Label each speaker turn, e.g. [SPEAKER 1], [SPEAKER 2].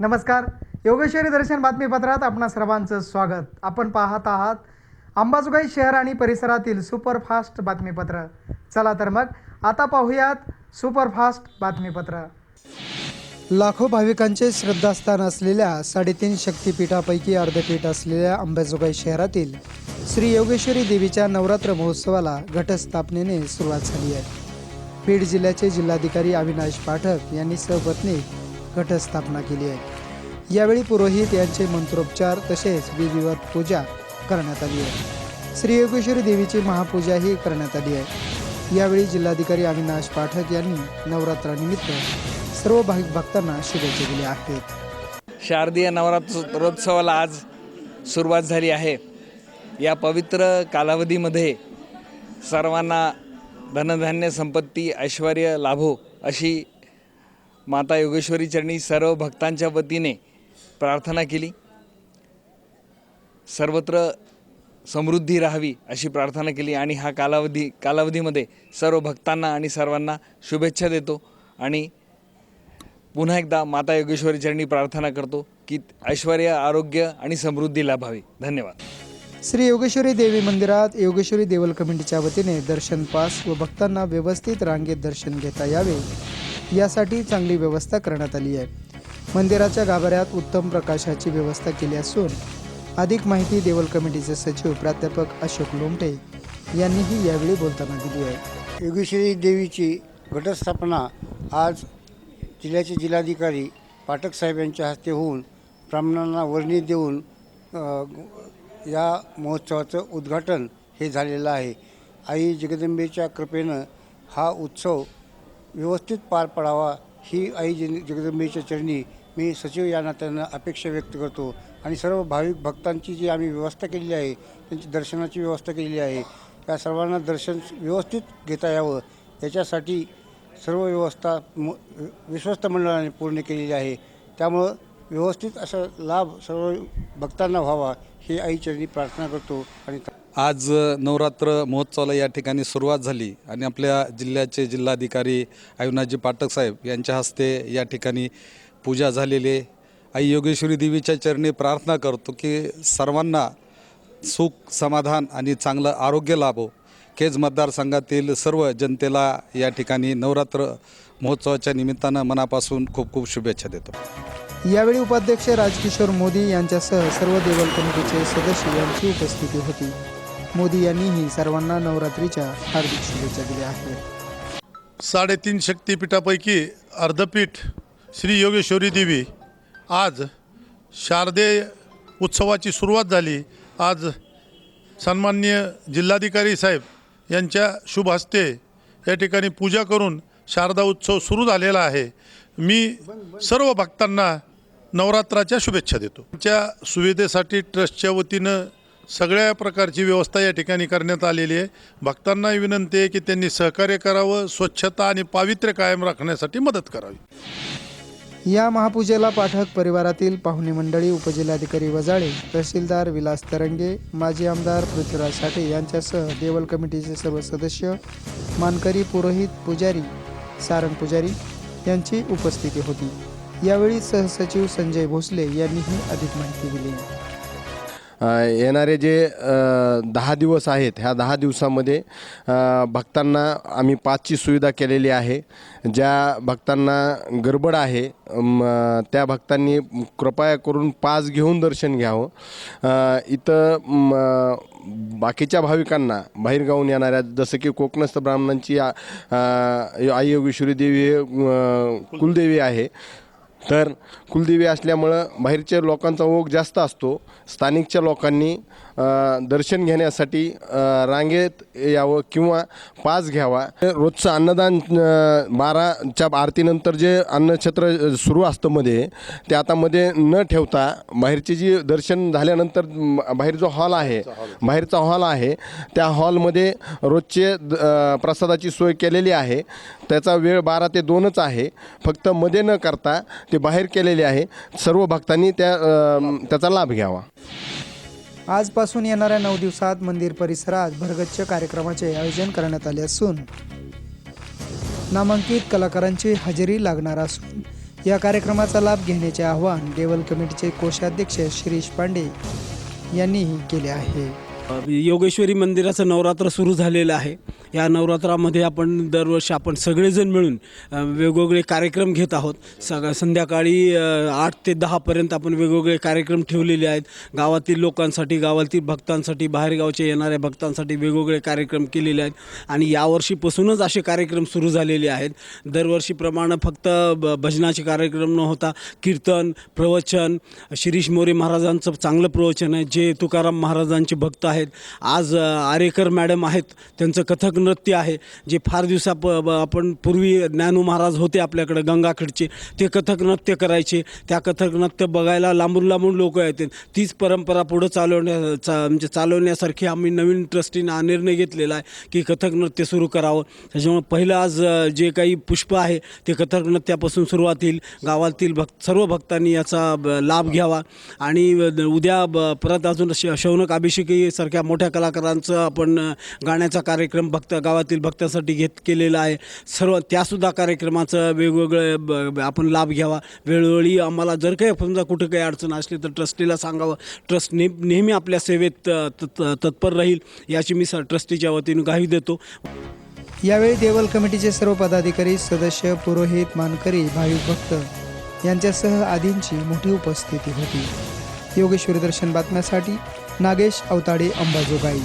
[SPEAKER 1] नमस्कार. योगेश्वरी दर्शन बातमीपत्रात आपणा सर्वांचं स्वागत. आपण पाहत आहात अंबाजोगाई शहर आणि परिसरातील सुपरफास्ट बातमीपत्र. चला तर मग आता पाहूयात सुपरफास्ट बातमीपत्र. लाखो भाविकांचे श्रद्धास्थान असलेल्या साडेतीन शक्तिपीठापैकी अर्धपीठ असलेल्या अंबाजोगाई शहरातील श्री योगेश्वरी देवीच्या नवरात्र महोत्सवाला घटस्थापनेने सुरुवात झाली आहे. बीड जिल्ह्याचे जिल्हाधिकारी अविनाश पाठक यांनी सहपत्नी घटस्थापना केली आहे. यावेळी पुरोहित यांचे मंत्रोपचार तसेच विधिवत पूजा करण्यात आली आहे. श्री योगेश्वरी देवीची महापूजाही करण्यात आली आहे. यावेळी जिल्हाधिकारी अविनाश पाठक यांनी नवरात्रानिमित्त सर्व भाविक भक्तांना शुभेच्छा दिल्या आहेत.
[SPEAKER 2] शारदीय नवरात्रोत्सवाला आज सुरुवात झाली आहे. या पवित्र कालावधीमध्ये सर्वांना धनधान्य संपत्ती ऐश्वर लाभो अशी माता योगेश्वरी चरणी सर्व भक्तांच्या वतीने प्रार्थना केली. सर्वत्र समृद्धी राहावी अशी प्रार्थना केली आणि हा कालावधी कालावधीमध्ये सर्व भक्तांना आणि सर्वांना शुभेच्छा देतो आणि पुन्हा एकदा माता योगेश्वरी चरणी प्रार्थना करतो की ऐश्वर आरोग्य आणि समृद्धी लाभावी. धन्यवाद.
[SPEAKER 1] श्री योगेश्वरी देवी मंदिरात योगेश्वरी देवल कमिटीच्या वतीने दर्शन पास व भक्तांना व्यवस्थित रांगेत दर्शन घेता यावे. यासाठी चांगली व्यवस्था करण्यात आली आहे. मंदिराच्या गाभाऱ्यात उत्तम प्रकाशाची व्यवस्था केली असून अधिक माहिती देवल कमिटीचे सचिव प्राध्यापक अशोक लोमटे यांनीही यावेळी बोलताना दिली आहे.
[SPEAKER 3] योगेश्वरी देवीची घटस्थापना आज जिल्ह्याचे जिल्हाधिकारी पाठक साहेब यांच्या हस्ते होऊन ब्राह्मणांना वर्णी देऊन या महोत्सवाचं उद्घाटन हे झालेलं आहे. आई जगदंबेच्या कृपेनं हा उत्सव व्यवस्थित पार पडावा ही आई जन जगदंबेच्या चरणी मी सचिव या नात्यानं अपेक्षा व्यक्त करतो. आणि सर्व भाविक भक्तांची जी आम्ही व्यवस्था केलेली आहे त्यांची दर्शनाची व्यवस्था केलेली आहे या सर्वांना दर्शन व्यवस्थित घेता यावं. याच्यासाठी सर्व व्यवस्था म विश्वस्त मंडळाने पूर्ण केलेली आहे. त्यामुळं व्यवस्थित असा लाभ सर्व भक्तांना व्हावा ही आई चरणी प्रार्थना करतो आणि
[SPEAKER 4] आज नवरात्र महोत्सवाला या ठिकाणी सुरुवात झाली आणि आपल्या जिल्ह्याचे जिल्हाधिकारी अविनाथजी पाठक साहेब यांच्या हस्ते या ठिकाणी पूजा झालेली आहे. आई योगेश्वरी देवीच्या चरणी प्रार्थना करतो की सर्वांना सुख समाधान आणि चांगलं आरोग्य लाभो. केज मतदारसंघातील सर्व जनतेला या ठिकाणी नवरात्र महोत्सवाच्या निमित्तानं मनापासून खूप खूप शुभेच्छा देतो.
[SPEAKER 1] यावेळी उपाध्यक्ष राजकिशोर मोदी यांच्यासह सर्व देवल कमिटीचे सदस्य यांची उपस्थिती होती. मोदी यांनीही सर्वांना नवरात्रीच्या हार्दिक शुभेच्छा दिल्या आहेत.
[SPEAKER 5] साडेतीन शक्तिपीठापैकी अर्धपीठ श्री योगेश्वरी देवी. आज शारदे उत्सवाची सुरुवात झाली. आज सन्माननीय जिल्हाधिकारी साहेब यांच्या शुभ हस्ते या ठिकाणी पूजा करून शारदा उत्सव सुरू झालेला आहे. मी सर्व भक्तांना नवरात्राच्या शुभेच्छा देतो. त्या सुविधेसाठी ट्रस्टच्या वतीनं सगळ्या प्रकारची व्यवस्था या ठिकाणी करण्यात आलेली आहे. भक्तांना विनंती आहे की त्यांनी सहकार्य करावं स्वच्छता आणि पावित्र्य कायम राखण्यासाठी मदत करावी.
[SPEAKER 1] या महापूजेला पाठक परिवारातील पाहुणे मंडळी उपजिल्हाधिकारी वजाळे तहसीलदार विलास तरंगे माजी आमदार पृथ्वीराज साठे यांच्यासह देवल कमिटीचे सर्व सदस्य मानकरी पुरोहित पुजारी सारंग पुजारी यांची उपस्थिती होती. यावेळी सहसचिव संजय भोसले यांनीही अधिक माहिती दिली.
[SPEAKER 6] आहे येणारे जे दहा दिवस आहेत ह्या दहा दिवसामध्ये भक्तांना आम्ही पाचची सुविधा केलेली आहे. ज्या भक्तांना गडबड आहे त्या भक्तांनी कृपया करून पाच घेऊन दर्शन घ्यावं. इथं बाकीच्या भाविकांना बाहेरगावून येणाऱ्या जसं की कोकणस्थ ब्राह्मणांची आई योगेश्वरी देवी कुलदेवी आहे. तर कुलदेवी असल्यामुळं बाहेरच्या लोकांचा ओघ जास्त असतो. स्थानिकच्या लोकांनी दर्शन घेण्यासाठी रांगेत यावं किंवा पास घ्यावा. रोजचं अन्नदान बाराच्या आरतीनंतर जे अन्नछत्र सुरू असतं मध्ये ते आता मध्ये न ठेवता बाहेरची जी दर्शन झाल्यानंतर बाहेर जो हॉल आहे बाहेरचा हॉल आहे त्या हॉलमध्ये रोजचे द- प्रसादाची सोय केलेली आहे. त्याचा वेळ बारा ते दोनच आहे. फक्त मध्ये न करता ते बाहेर केलेले आहे. सर्व भक्तांनी त्या त्याचा लाभ घ्यावा.
[SPEAKER 1] आजपासून येणाऱ्या नऊ दिवसात मंदिर परिसरात भरगच्च कार्यक्रमाचे आयोजन करण्यात आले असून नामांकित कलाकारांची हजेरी लागणार असून या कार्यक्रमाचा लाभ घेण्याचे आवाहन देवल कमिटीचे कोषाध्यक्ष शिरीष पांडे यांनीही केले आहे.
[SPEAKER 7] योगेश्वरी मंदिराचं नवरात्र सुरू झालेलं आहे. या नवरात्रामध्ये आपण दरवर्षी आपण सगळेजण मिळून वेगवेगळे कार्यक्रम घेत आहोत. सग संध्याकाळी आठ ते दहापर्यंत आपण वेगवेगळे कार्यक्रम ठेवलेले आहेत. गावातील लोकांसाठी गावातील भक्तांसाठी बाहेरगावच्या येणाऱ्या भक्तांसाठी वेगवेगळे कार्यक्रम केलेले आहेत. आणि यावर्षीपासूनच असे कार्यक्रम सुरू झालेले आहेत. दरवर्षीप्रमाणे फक्त ब भजनाचे कार्यक्रम न होता कीर्तन प्रवचन शिरीष मोरे महाराजांचं चांगलं प्रवचन आहे. जे तुकाराम महाराजांचे भक्त आहेत. आज आरेकर मॅडम आहेत. त्यांचं कथक नृत्य आहे जे फार दिवसा प ब- आपण पूर्वी ज्ञानू महाराज होते आपल्याकडे गंगाखेडचे. ते कथक नृत्य करायचे. त्या कथक नृत्य बघायला लांबून लांबून लोक येतील तीच परंपरा पुढं चालवण्या चा म्हणजे चालवण्यासारखी आम्ही नवीन ट्रस्टीनं हा निर्णय घेतलेला आहे की कथक नृत्य सुरू करावं. त्याच्यामुळे पहिलं आज जे काही पुष्प आहे ते कथक नृत्यापासून सुरुवात होईल गावातील भक्त सर्व भक्तांनी याचा लाभ घ्यावा. आणि उद्या ब- परत अजून श शौनक अभिषेकी सारख्या मोठ्या कलाकारांचं आपण गाण्याचा कार्यक्रम भक्त गावातील भक्तासाठी घेत केलेलं आहे. सर्व त्यासुद्धा कार्यक्रमाचं वेगवेगळं ब- ब- आपण लाभ घ्यावा. वेळोवेळी आम्हाला जर काही समजा कुठं काही अडचण असली तर ट्रस्टीला सांगावं. ट्रस्ट ने नेहमी आपल्या सेवेत तत् तत्पर राहील याची मी स ट्रस्टीच्या वतीनं गावी देतो.
[SPEAKER 1] यावेळी देवल कमिटीचे सर्व पदाधिकारी सदस्य पुरोहित मानकरी भाविक भक्त यांच्यासह आदींची मोठी उपस्थिती होती. योगेश्वरी दर्शन बातम्यासाठी नागेश अवताडे अंबाजोगाई.